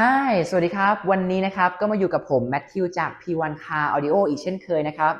Hi สวัสดีครับ วันนี้นะครับก็มาอยู่กับผมแมทธิวจาก P1 Car Audio อีกเช่นเคยนะครับ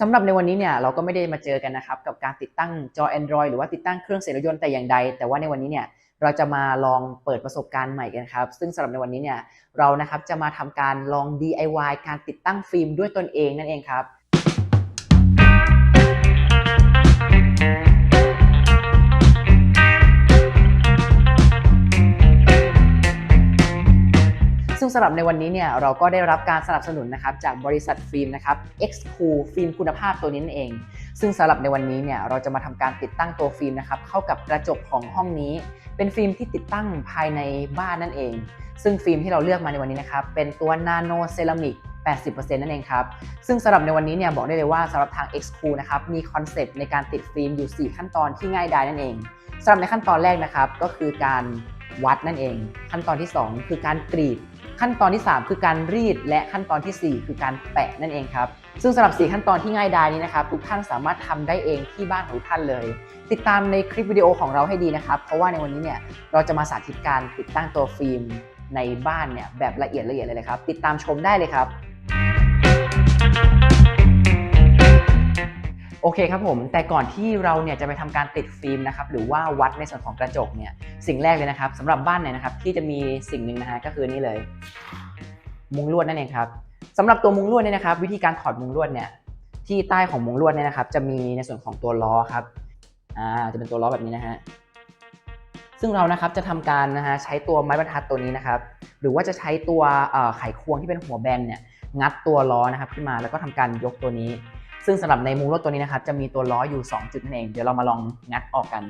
สำหรับในวันนี้เนี่ยเราก็ไม่ได้มาเจอกันนะครับกับการติดตั้งจอ Android หรือว่าติดตั้งเครื่องเสียงรถยนต์แต่อย่างใด แต่ว่าในวันนี้เนี่ยเราจะมาลองเปิดประสบการณ์ใหม่กันครับ ซึ่งสำหรับในวันนี้เนี่ยเรานะครับจะมาทำการลอง DIY การติดตั้งฟิล์มด้วยตนเองนั่นเองครับ ซึ่งสำหรับในวันนี้เนี่ยเราก็ได้รับการสนับสนุนนะครับจากบริษัทฟิล์มนะครับ X Cool ฟิล์มคุณภาพตัวนี้นั่นเอง ซึ่งสำหรับในวันนี้เนี่ยเราจะมาทำการติดตั้งตัวฟิล์มนะครับเข้ากับกระจกของห้องนี้ เป็นฟิล์มที่ติดตั้งภายในบ้านนั่นเอง ซึ่งฟิล์มที่เราเลือกมาในวันนี้นะครับเป็นตัวนาโนเซรามิก80%นั่นเองครับ ซึ่งสำหรับในวันนี้เนี่ยบอกได้เลยว่าสำหรับทาง X Cool นะครับมีคอนเซปต์ในการติดฟิล์มอยู่ 4 ขั้นตอนที่ง่ายดายนั่นเองสำหรับในขั้นตอนแรกนะครับก็คือการวัดนั่นเอง ขั้นตอนที่ 2 คือการกรีด ขั้นตอนที่ 3 คือการรีด และขั้นตอนทีสี่ 4 คือการแปะนั่นเองครับ ซึ่งสำหรับ 4 ขั้นตอนที่ง่ายดายนี้นะครับทุกท่านสามารถทำได้เองที่บ้านของท่านเลย ติดตามในคลิปวิดีโอของเราให้ดีนะครับ เพราะว่าในวันนี้เนี่ยเราจะมาสาธิตการติดตั้งตัวฟิล์มในบ้านเนี่ยแบบละเอียดละเอียดเลยครับ ติดตามชมได้เลยครับ เคครับผม แต่ก่อนที่เราเนี่ยจะไปทำการติดฟิล์มนะครับหรือว่าวัดในส่วนของกระจกเนี่ยสิ่งแรกเลยนะครับสำหรับบ้านไหนนะครับที่จะมีสิ่งหนึ่งนะฮะก็คือนี่เลย มุ้งลวดนั่นเองครับสำหรับตัวมุ้งลวดเนี่ยนะครับ วิธีการถอดมุ้งลวดเนี่ยที่ใต้ของมุ้งลวดเนี่ยนะครับ จะมีในส่วนของตัวล้อครับอ่าจะเป็นตัวล้อแบบนี้นะฮะซึ่งเรานะครับจะทำการนะฮะใช้ตัวไม้บรรทัดตัวนี้นะครับ หรือว่าจะใช้ตัวไขควงที่เป็นหัวแบนเนี่ยงัดตัวล้อนะครับขึ้นมาแล้วก็ทำการยกตัวนี้ ซึ่งสำหรับในมุ้งลวดตัวนี้นะครับจะมีตัวล้ออยู่ 2 จุดนั่นเอง เดี๋ยวเรามาลองงัดออกกัน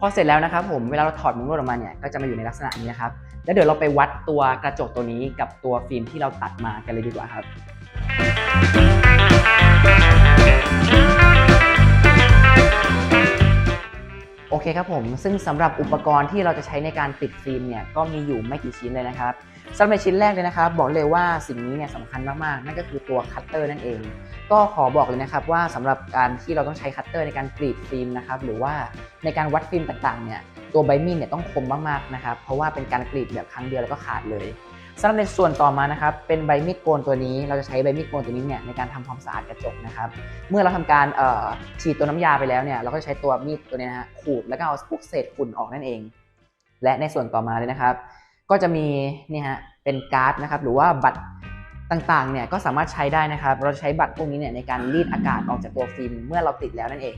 พอเสร็จแล้วนะครับผมเวลาเราถอดมุ้งลวดออกมาเนี่ยก็จะมาอยู่ในลักษณะนี้นะครับ แล้วเดี๋ยวเราไปวัดตัวกระจกตัวนี้กับตัวฟิล์มที่เราตัดมากันเลยดีกว่าครับ โอเคครับผม ซึ่งสำหรับอุปกรณ์ที่เราจะใช้ในการติดฟิล์มเนี่ยก็มีอยู่ไม่กี่ชิ้นเลยนะครับสำหรับชิ้นแรกเลยนะครับ บอกเลยว่าสิ่งนี้เนี่ยสำคัญมากๆ นั่นก็คือตัวคัตเตอร์นั่นเอง ก็ขอบอกเลยนะครับว่าสำหรับการที่เราต้องใช้คัตเตอร์ในการกรีดฟิล์มนะครับหรือว่าในการวัดฟิล์มต่างๆเนี่ยตัวใบมีดเนี่ยต้องคมมากๆนะครับเพราะว่าเป็นการกรีดแบบครั้งเดียวแล้วก็ขาดเลย สำหรับในส่วนต่อมานะครับเป็นใบมีดโกนตัวนี้ เราจะใช้ใบมีดโกนตัวนี้เนี่ยในการทำความสะอาดกระจกนะครับเมื่อเราทำการฉีดตัวน้ำยาไปแล้วเนี่ยเราก็จะใช้ตัวมีดตัวนี้นะฮะขูดแล้วก็เอาพวกเศษฝุ่นออกนั่นเอง และในส่วนต่อมาเลยนะครับ ก็จะมีนี่ฮะเป็นการ์ดนะครับหรือว่าบัตรต่างๆเนี่ยก็สามารถใช้ได้นะครับ เราจะใช้บัตรพวกนี้เนี่ยในการรีดอากาศออกจากตัวฟิล์มเมื่อเราติดแล้วนั่นเอง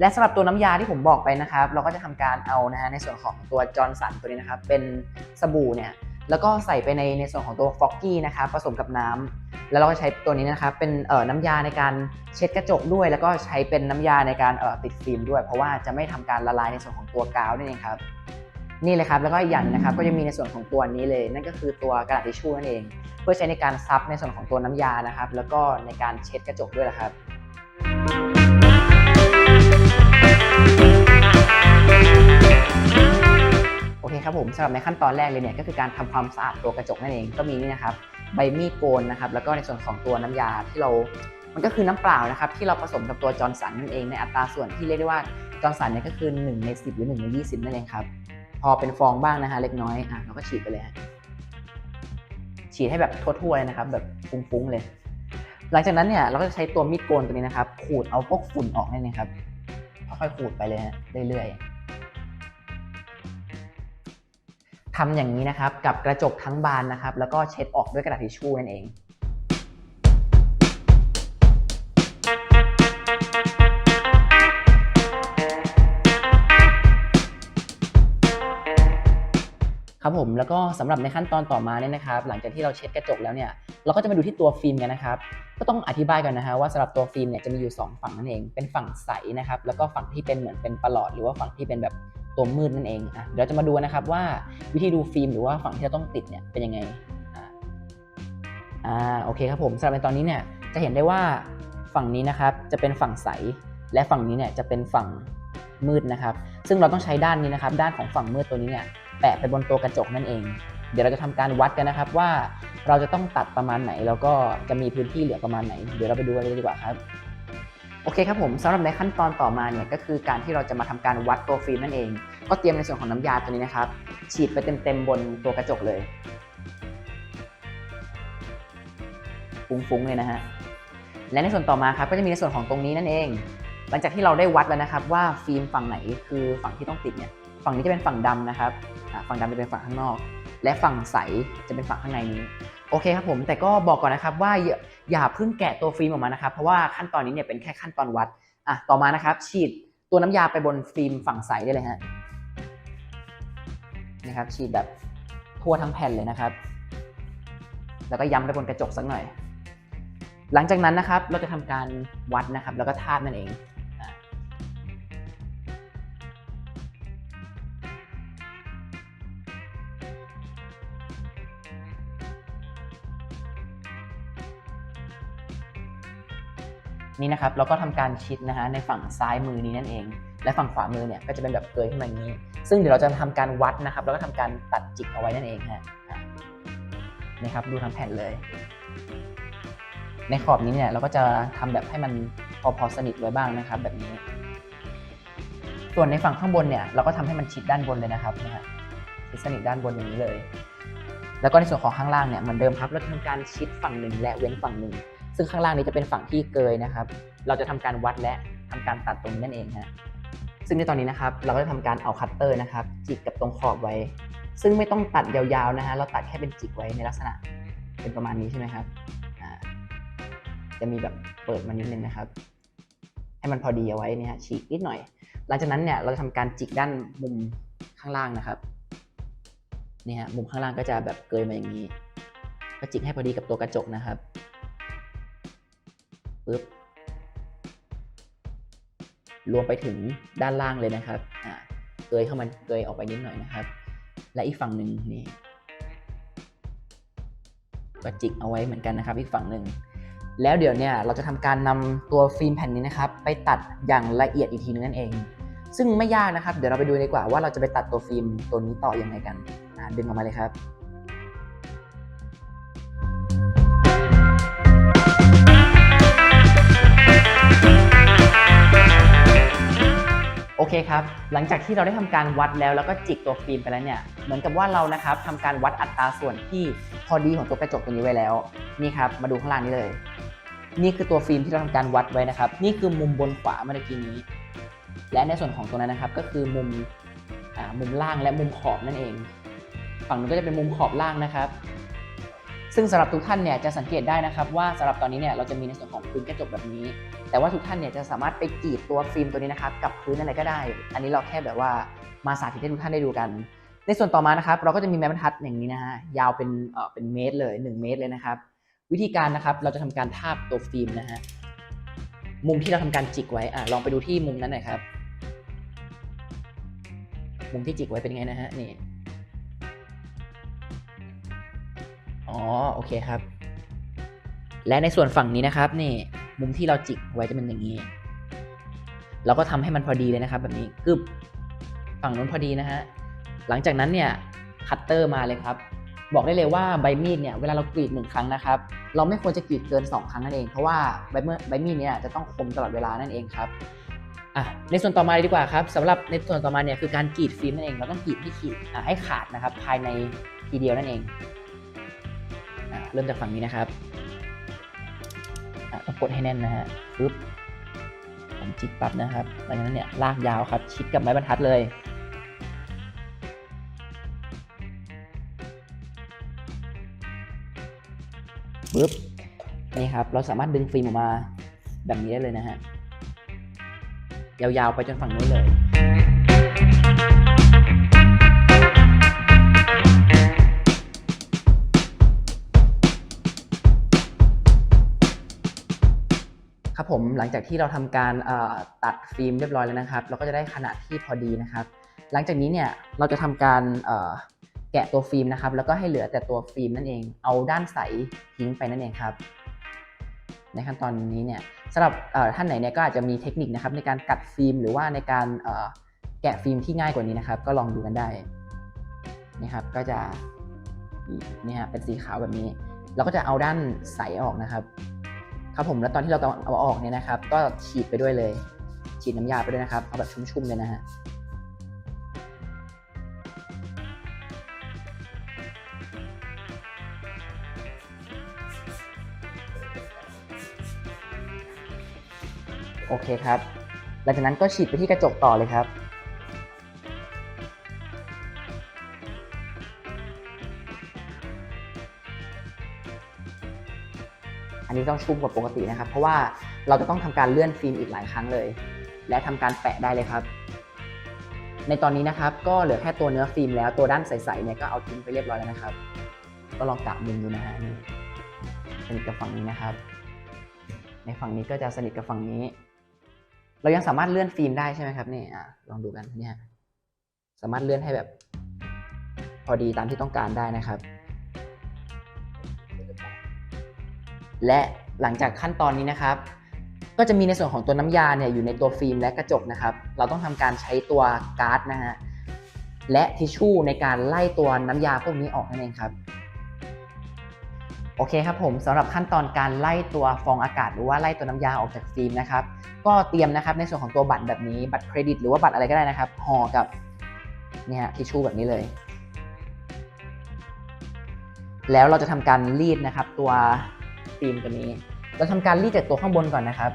และสำหรับตัวน้ำยาที่ผมบอกไปนะครับ เราก็จะทำการเอานะฮะในส่วนของตัวจอร์นสันตัวนี้นะครับ เป็นสบู่เนี่ย แล้วก็ใส่ไปในในส่วนของตัวฟอกกี้นะครับผสมกับน้ำแล้วเราก็ใช้ตัวนี้นะครับเป็นเอ่อน้ำยาในการเช็ดกระจกด้วย แล้วก็ใช้เป็นน้ำยาในการเอ่อติดฟิล์มด้วย เพราะว่าจะไม่ทำการละลายในส่วนของตัวกาวนั่นเองครับนี่เลยครับแล้วก็อีกอย่างหนึงนะครับก็จะมีในส่วนของตัวนี้เลย นั่นก็คือตัวกระดาษทิชชู่นั่นเอง เพื่อใช้ในการซับในส่วนของตัวน้ำยานะครับ แล้วก็ในการเช็ดกระจกด้วยนะครับ ครับผมสำหรับในขั้นตอนแรกเลยเนี่ยก็คือการทำความสะอาดตัวกระจกนั่นเองก็มีนี่นะครับใบมีดโกนนะครับแล้วก็ในส่วนของตัวน้ำยาที่เรา มันก็คือน้ำเปล่านะครับที่เราผสมกับตัวจอร์นสันนั่นเองในอัตราส่วนที่เรียกได้ว่าจอร์นสันเนี่ยก็คือ1ใน10 หรือ1ใน20 นั่นเองครับพอเป็นฟองบ้างนะฮะเล็กน้อยอะเราก็ฉีดไปเลยฮะฉีดให้แบบทั่วๆเลยนะครับแบบฟุ้งๆเลย หลังจากนั้นเนี่ยเราก็จะใช้ตัวมีดโกนตัวนี้นะครับขูดเอาพวกฝุ่นออกนั่นเองครับค่อยๆขูดไปเลยฮะเรื่อยๆ ทำอย่างนี้นะครับกับกระจกทั้งบานนะครับ แล้วก็เช็ดออกด้วยกระดาษทิชชู่นั่นเองครับผมแล้วก็สำหรับในขั้นตอนต่อมาเนี่ยนะครับ หลังจากที่เราเช็ดกระจกแล้วเนี่ยเราก็จะมาดูที่ตัวฟิล์มกันนะครับ ก็ต้องอธิบายกันนะฮะว่าสำหรับตัวฟิล์มเนี่ยจะมีอยู่ 2 ฝั่งนั่นเอง เป็นฝั่งใสนะครับแล้วก็ฝั่งที่เป็นเหมือนเป็นประหลอด หรือว่าฝั่งที่เป็นแบบ ตัวมืดนั่นเองอะเดี๋ยวเราจะมาดูนะครับว่าวิธีดูฟิล์มหรือว่าฝั่งที่เราต้องติดเนี่ยเป็นยังไงอ่าอ่าโอเคครับผมสำหรับในตอนนี้เนี่ยจะเห็นได้ว่าฝั่งนี้นะครับจะเป็นฝั่งใส และฝั่งนี้เนี่ยจะเป็นฝั่งมืดนะครับ ซึ่งเราต้องใช้ด้านนี้นะครับ ด้านของฝั่งมืดตัวนี้เนี่ยแปะไปบนตัวกระจกนั่นเอง เดี๋ยวเราจะทำการวัดกันนะครับว่าเราจะต้องตัดประมาณไหน แล้วก็จะมีพื้นที่เหลือประมาณไหน เดี๋ยวเราไปดูกันเลยดีกว่าครับ โอเคครับผมสำหรับในขั้นตอนต่อมาเนี่ยก็คือการที่เราจะมาทำการวัดตัวฟิล์มนั่นเอง ก็เตรียมในส่วนของน้ำยาตัวนี้นะครับ ฉีดไปเต็มๆบนตัวกระจกเลยฟุ้งๆเลยนะฮะและในส่วนต่อมาครับก็จะมีในส่วนของตรงนี้นั่นเอง หลังจากที่เราได้วัดแล้วนะครับ ว่าฟิล์มฝั่งไหนคือฝั่งที่ต้องติดเนี่ยฝั่งนี้จะเป็นฝั่งดำนะครับฝั่งดำจะเป็นฝั่งข้างนอก และฝั่งใสจะเป็นฝั่งข้างในนี้ โอเคครับผมแต่ก็บอกก่อนนะครับว่าอย่าเพิ่งแกะตัวฟิล์มออกมานะครับ เพราะว่าขั้นตอนนี้เนี่ยเป็นแค่ขั้นตอนวัดอะต่อมานะครับ ฉีดตัวน้ำยาไปบนฟิล์มฝั่งใสได้เลยฮะนะครับฉีดแบบทั่วทั้งแผ่นเลยนะครับ แล้วก็ย้ำไปบนกระจกสักหน่อย หลังจากนั้นนะครับเราจะทำการวัดนะครับ แล้วก็ทาบนั่นเอง นี่นะครับเราก็ทำการชิดนะฮะในฝั่งซ้ายมือนี้นั่นเอง และฝั่งขวามือเนี่ยก็จะเป็นแบบเกยขึ้นมาอย่างนี้ ซึ่งเดี๋ยวเราจะทำการวัดนะครับ แล้วก็ทำการตัดจิกเอาไว้นั่นเองฮะอะนี่ครับดูทั้งแผ่นเลย ในขอบนี้เนี่ยเราก็จะทำแบบให้มันพอพอสนิทไว้บ้างนะครับ แบบนี้ ส่วนในฝั่งข้างบนเนี่ยเราก็ทำให้มันชิดด้านบนเลยนะครับนะฮะชิดสนิทด้านบนอย่างนี้เลย แล้วก็ในส่วนของข้างล่างเนี่ยเหมือนเดิมครับเราจะทำการชิดฝั่งหนึ่งและเว้นฝั่งหนึ่ง ซึ่งข้างล่างนี้จะเป็นฝั่งที่เกยนะครับ เราจะทำการวัดและทำการตัดตรงนี้นั่นเองฮะซึ่งในตอนนี้นะครับ เราก็จะทำการเอาคัตเตอร์นะครับ จิกกับตรงขอบไว้ ซึ่งไม่ต้องตัดยาวๆนะฮะเราตัดแค่เป็นจิกไว้ในลักษณะเป็นประมาณนี้ใช่ไหมครับอ่าจะมีแบบเปิดมานิดนึงนะครับ ให้มันพอดีเอาไว้เนี่ยฮะฉีกนิดหน่อย หลังจากนั้นเนี่ยเราจะทำการจิกด้านมุมข้างล่างนะครับเนี่ยฮะมุมข้างล่างก็จะแบบเกยมาอย่างนี้ ก็จิกให้พอดีกับตัวกระจกนะครับ ปึ๊บรวมไปถึงด้านล่างเลยนะครับอ่าเกยเข้ามาเกยออกไปนิดหน่อยนะครับ และอีกฝั่งหนึ่งนี่ก็จิกเอาไว้เหมือนกันนะครับ อีกฝั่งหนึ่งแล้วเดี๋ยวเนี่ยเราจะทำการนำตัวฟิล์มแผ่นนี้นะครับ ไปตัดอย่างละเอียดอีกทีนึงนั่นเอง ซึ่งไม่ยากนะครับ เดี๋ยวเราไปดูดีกว่าว่าเราจะไปตัดตัวฟิล์มตัวนี้ต่อยังไงกันดึงออกมาเลยครับ เคครับ หลังจากที่เราได้ทำการวัดแล้วแล้วก็จิกตัวฟิล์มไปแล้วเนี่ย เหมือนกับว่าเรานะครับทำการวัดอัตราส่วนที่พอดีของตัวกระจกตัวนี้ไว้แล้ว นี่ครับ มาดูข้างล่างนี้เลย นี่คือตัวฟิล์มที่เราทำการวัดไว้นะครับ นี่คือมุมบนขวาเมื่อกี้นี้ และในส่วนของตรงนั้นนะครับ ก็คือมุมอ่ามุมล่างและมุมขอบนั่นเอง ฝั่งนู้นก็จะเป็นมุมขอบล่างนะครับ ซึ่งสำหรับทุกท่านเนี่ยจะสังเกตได้นะครับว่าสำหรับตอนนี้เนี่ยเราจะมีในส่วนของพื้นกระจกแบบนี้ แต่ว่าทุกท่านเนี่ยจะสามารถไปกรีดตัวฟิล์มตัวนี้นะครับกับพื้นอะไรก็ได้ อันนี้เราแค่แบบว่ามาสาธิตให้ทุกท่านได้ดูกัน ในส่วนต่อมานะครับเราก็จะมีไม้บรรทัดอย่างนี้นะฮะยาวเป็นเอ่อเป็นเมตรเลย 1 เมตรเลยนะครับวิธีการนะครับเราจะทำการทาบตัวฟิล์มนะฮะมุมที่เราทำการจิกไว้อะลองไปดูที่มุมนั้นหน่อยครับ มุมที่จิกไว้เป็นไงนะฮะนี่ อ๋อโอเคครับ และในส่วนฝั่งนี้นะครับนี่มุมที่เราจิกไว้จะเป็นอย่างนี้ เราก็ทำให้มันพอดีเลยนะครับ แบบนี้กึบฝั่งนู้นพอดีนะฮะหลังจากนั้นเนี่ยคัตเตอร์มาเลยครับ บอกได้เลยว่าใบมีดเนี่ยเวลาเรากรีดหนึ่งครั้งนะครับ เราไม่ควรจะกรีดเกิน 2 ครั้งนั่นเอง เพราะว่าใบเมื่อใบมีดเนี่ยจะต้องคมตลอดเวลานั่นเองครับอะในส่วนต่อมาเลยดีกว่าครับสำหรับในส่วนต่อมาเนี่ยคือการกรีดฟิล์มนั่นเองเราต้องกรีดให้ขีดให้ขาดนะครับภายในทีเดียวนั่นเอง เริ่มจากฝั่งนี้นะครับอะต้องกดให้แน่นนะฮะปึ๊บผมจิกปั๊บนะครับหลังจากนั้นเนี่ยลากยาวครับ ชิดกับไม้บรรทัดเลยปึ๊บนี่ครับ เราสามารถดึงฟิล์มออกมาแบบนี้ได้เลยนะฮะ ยาวๆไปจนฝั่งนู้นเลย ผมหลังจากที่เราทำการตัดฟิล์มเรียบร้อยแล้วนะครับ เราก็จะได้ขนาดที่พอดีนะครับ หลังจากนี้เนี่ยเราจะทำการแกะตัวฟิล์มนะครับ แล้วก็ให้เหลือแต่ตัวฟิล์มนั่นเอง เอาด้านใสทิ้งไปนั่นเองครับ ในขั้นตอนนี้เนี่ยสำหรับท่านไหนเนี่ยก็อาจจะมีเทคนิคนะครับในการกัดฟิล์มหรือว่าในการแกะฟิล์มที่ง่ายกว่านี้นะครับ ก็ลองดูกันได้นะครับก็จะนี่ฮะเป็นสีขาวแบบนี้ เราก็จะเอาด้านใสออกนะครับ ครับผมแล้วตอนที่เรากำลังเอาออกเนี่ยนะครับ ก็ฉีดไปด้วยเลย ฉีดน้ำยาไปด้วยนะครับ เอาแบบชุ่มๆเลยนะฮะโอเคครับ หลังจากนั้นก็ฉีดไปที่กระจกต่อเลยครับ นี้ต้องชุ่มกว่าปกตินะครับ เพราะว่าเราจะต้องทำการเลื่อนฟิล์มอีกหลายครั้งเลย และทำการแปะได้เลยครับ ในตอนนี้นะครับ ก็เหลือแค่ตัวเนื้อฟิล์มแล้วตัวด้านใสๆเนี่ยก็เอาทิ้งไปเรียบร้อยแล้วนะครับ ก็ลองกะมุมดูนะฮะนี่สนิทกับฝั่งนี้นะครับ ในฝั่งนี้ก็จะสนิทกับฝั่งนี้ เรายังสามารถเลื่อนฟิล์มได้ใช่ไหมครับนี่อะลองดูกันเนี่ยสามารถเลื่อนให้แบบ พอดีตามที่ต้องการได้นะครับ และหลังจากขั้นตอนนี้นะครับ ก็จะมีในส่วนของตัวน้ำยาเนี่ยอยู่ในตัวฟิล์มและกระจกนะครับ เราต้องทำการใช้ตัวการ์ดนะฮะและทิชชู่ในการไล่ตัวน้ำยาพวกนี้ออกนั่นเองครับโอเคครับผมสำหรับขั้นตอนการไล่ตัวฟองอากาศ หรือว่าไล่ตัวน้ำยาออกจากฟิล์มนะครับก็เตรียมนะครับในส่วนของตัวบัตรแบบนี้บัตรเครดิต หรือว่าบัตรอะไรก็ได้นะครับห่อกับเนี่ยฮะทิชชู่แบบนี้เลย แล้วเราจะทำการรีดนะครับตัว ฟิล์มตัวนี้ เราทำการรีดจากตัวข้างบนก่อนนะครับ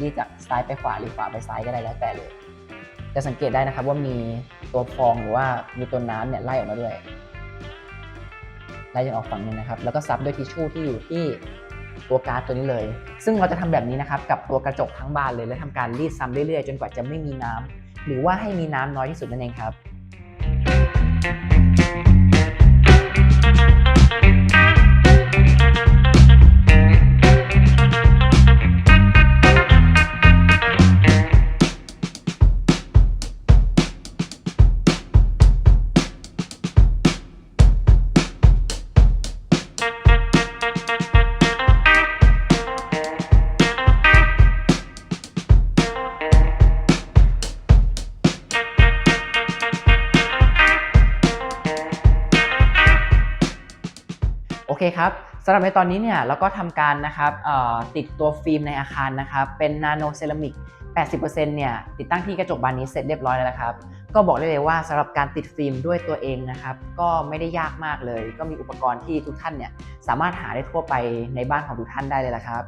รีดจากซ้ายไปขวาหรือขวาไปซ้ายก็ได้แล้วแต่เลย จะสังเกตได้นะครับว่ามีตัวฟองหรือว่ามีตัวน้ำเนี่ยไล่ออกมาด้วย ไล่จนออกฝั่งนึงนะครับ แล้วก็ซับด้วยทิชชู่ที่อยู่ที่ตัวการ์ดตัวนี้เลย ซึ่งเราจะทำแบบนี้นะครับกับตัวกระจกทั้งบานเลย และทำการรีดซ้ำเรื่อยๆ จนกว่าจะไม่มีน้ำหรือว่าให้มีน้ำน้อยที่สุดนั่นเองครับโอำหรับในตอนนี้เนี่ยเราก็ทำการนะครับติดตัวฟิล์มในอาคารนะครับเป็นนาโนเซรามิก 80%เนี่ยติดตั้งที่กระจกบานนี้เสร็จเรียบร้อยแล้วนะครับ ก็บอกได้เลยว่าสำหรับการติดฟิล์มด้วยตัวเองนะครับ ก็ไม่ได้ยากมากเลย ก็มีอุปกรณ์ที่ทุกท่านเนี่ยสามารถหาได้ทั่วไปในบ้านของทุกท่านได้เลยละครับ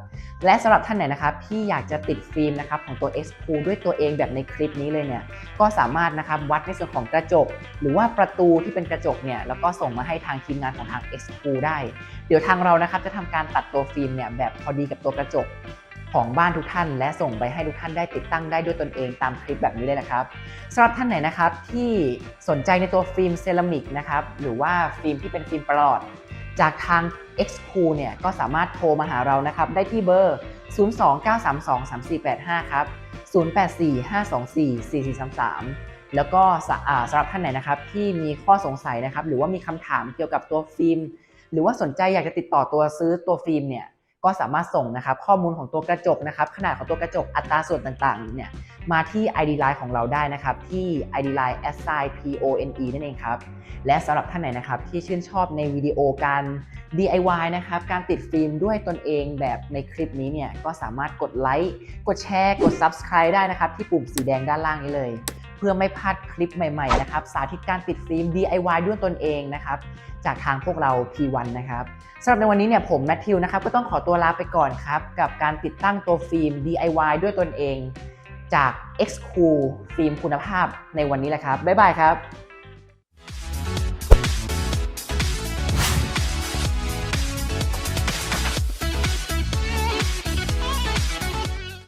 และสำหรับท่านไหนนะครับที่อยากจะติดฟิล์มนะครับของตัว X p o o ด้วยตัวเองแบบในคลิปนี้เลยเนี่ยก็สามารถนะครับวัดในส่วนของกระจก หรือว่าประตูที่เป็นกระจกเนี่ยแล้วก็ส่งมาให้ทางทีมงานของทาง X p o o ได้ เดี๋ยวทางเรานะครับจะทำการตัดตัวฟิล์มเนี่ยแบบพอดีกับตัวกระจก ของบ้านทุกท่าน และส่งไปให้ทุกท่านได้ติดตั้งได้ด้วยตนเองตามคลิปแบบนี้เลยนะครับสำหรับท่านไหนนะครับที่สนใจในตัวฟิล์มเซรามิกนะครับหรือว่าฟิล์มที่เป็นฟิล์มปลอด จากทาง X p o o เนี่ยก็สามารถโทรมาหาเรานะครับได้ที่เบอร์ 029323485 ครับ 0845244433 แล้วก็สะอ่าสำหรับท่านไหนนะครับที่มีข้อสงสัยนะครับหรือว่ามีคำถามเกี่ยวกับตัวฟิล์มหรือว่าสนใจอยากจะติดต่อตัวซื้อตัวฟิล์มเนี่ย ก็สามารถส่งนะครับข้อมูลของตัวกระจกนะครับขนาดของตัวกระจกอัตราส่วนต่างๆเนี่ยมาที่ ID Line ของเราได้นะครับ ที่ ID Line s i p o n e นั่นเองครับ และสำหรับท่านไหนนะครับที่ชื่นชอบในวิดีโอการ DIY นะครับการติดฟิล์มด้วยตนเองแบบในคลิปนี้เนี่ยก็สามารถกดไลค์กดแชร์ กด Subscribe ได้นะครับ ที่ปุ่มสีแดงด้านล่างนี้เลย พื่อไม่พลาดคลิปใหม่ๆนะครับสาธิตการติดฟิล์ม DIY ด้วยตนเองนะครับจากทางพวกเรา P1 นะครับสำหรับในวันนี้เนี่ยผมแมทธิวนะครับก็ต้องขอตัวลาไปก่อนครับกับการติดตั้งตัวฟิล์ม DIY ด้วยตนเอง จาก X Cool ฟิล์มคุณภาพในวันนี้แหละครับบ๊ายบายครับ